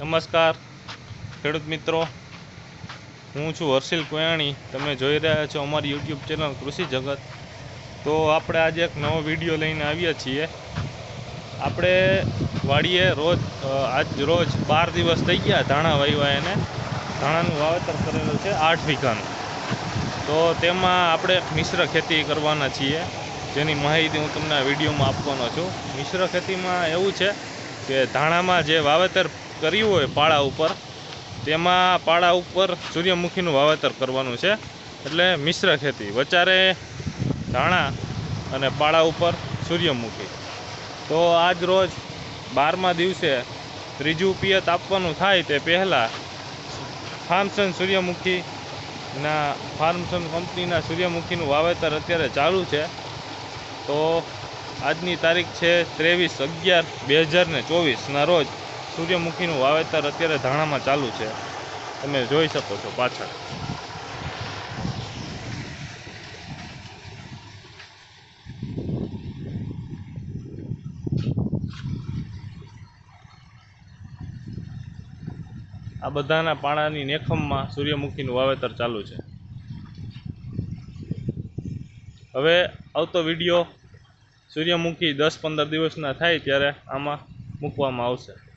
નમસ્કાર, ખેડૂત મિત્રો. હું છું હર્ષિલ કોયાણી. તમે જોઈ રહ્યા છો અમારી યુટ્યુબ ચેનલ કૃષિ જગત. તો આપણે આજે એક નવો વીડિયો લઈને આવ્યા છીએ. આપણે વાડીએ રોજ આજ રોજ બાર દિવસ થઈ ગયા ધાણા વાવ્યા એને. ધાણાનું વાવેતર કરેલું છે આઠ વીઘાનું. તો તેમાં આપણે મિશ્ર ખેતી કરવાના છીએ. જેની માહિતી હું તમને આ વિડીયોમાં આપવાનો છું. મિશ્ર ખેતીમાં એવું છે કે ધાણામાં જે વાવેતર કર્યું હોય પાળા ઉપર, તેમાં પાળા ઉપર સૂર્યમુખીનું વાવેતર કરવાનું છે. એટલે મિશ્ર ખેતી, વચારે ધાણા અને પાળા ઉપર સૂર્યમુખી. તો આજ રોજ બારમા દિવસે ત્રીજું પિયત આપવાનું થાય તે પહેલાં ફાર્મસન સૂર્યમુખીના ફાર્મસન કંપનીના સૂર્યમુખીનું વાવેતર અત્યારે ચાલુ છે. તો આજની તારીખ છે ત્રેવીસ અગિયાર બે હજાર ને ચોવીસના રોજ સૂર્યમુખીનું વાવેતર અત્યારે ધાણામાં ચાલુ છે. તમે જોઈ શકો છો પાછળ. આ બધાના પાણાની નેખમમાં સૂર્યમુખીનું વાવેતર ચાલુ છે. હવે આવતો વીડિયો સૂર્યમુખી દસ પંદર દિવસના થાય ત્યારે આમાં મૂકવામાં આવશે.